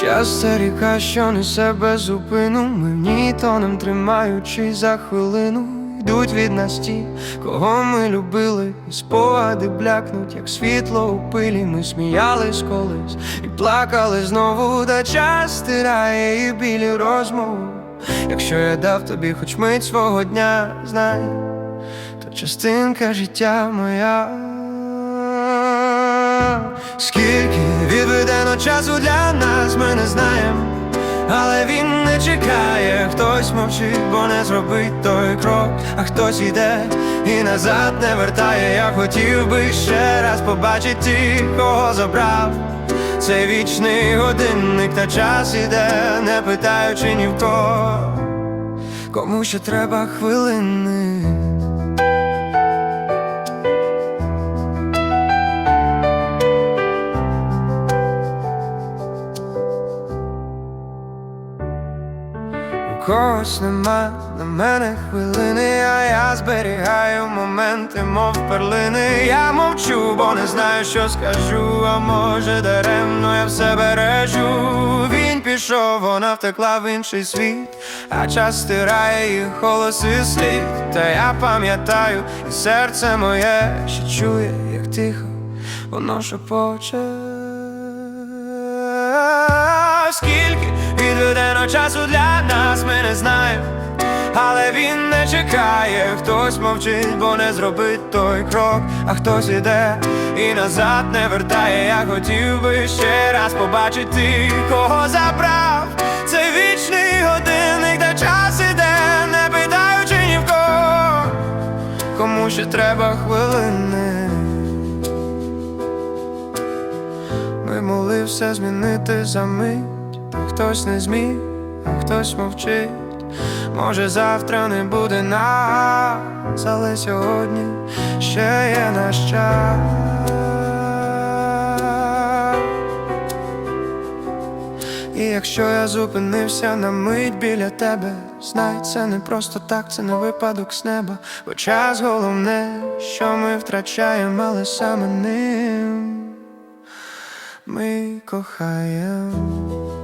Час це ріка, що несе без зупину Ми в ній тонем тримаючи за хвилину Йдуть від нас ті, кого ми любили, і спогади блякнуть, як світло у пилі. Ми сміялись колись і плакали знову, та час стирає і білі розмов. Якщо я дав тобі хоч мить свого дня, знай, то частинка життя моя. Скільки відведено часу для нас, ми але він не чекає, хтось мовчить, бо не зробить той крок, а хтось іде і назад не вертає. Я хотів би ще раз побачити ті, кого забрав. Цей вічний годинник та час іде, не питаючи ні в кого, кому ще треба хвилини. Когось нема на мене хвилини, а я зберігаю моменти, мов перлини. Я мовчу, бо не знаю, що скажу, а може даремно я все бережу. Він пішов, вона втекла в інший світ, а час стирає їх голос і слід. Та я пам'ятаю, і серце моє ще чує, як тихо, воно шепоче. Скільки відведено часу для не знаємо, але він не чекає, хтось мовчить, бо не зробить той крок, а хтось іде і назад не вертає. Я хотів би ще раз побачити, кого забрав цей вічний годинник, де час іде, не питаючи ні в кого, кому ще треба хвилини. Ми могли змінити за мить, та хтось не зміг, а хтось мовчить. Може, завтра не буде нас, але сьогодні ще є наш час. І якщо я зупинився на мить біля тебе, знай, це не просто так, це не випадок з неба. Бо час головне, що ми втрачаємо, але саме ним ми кохаємо.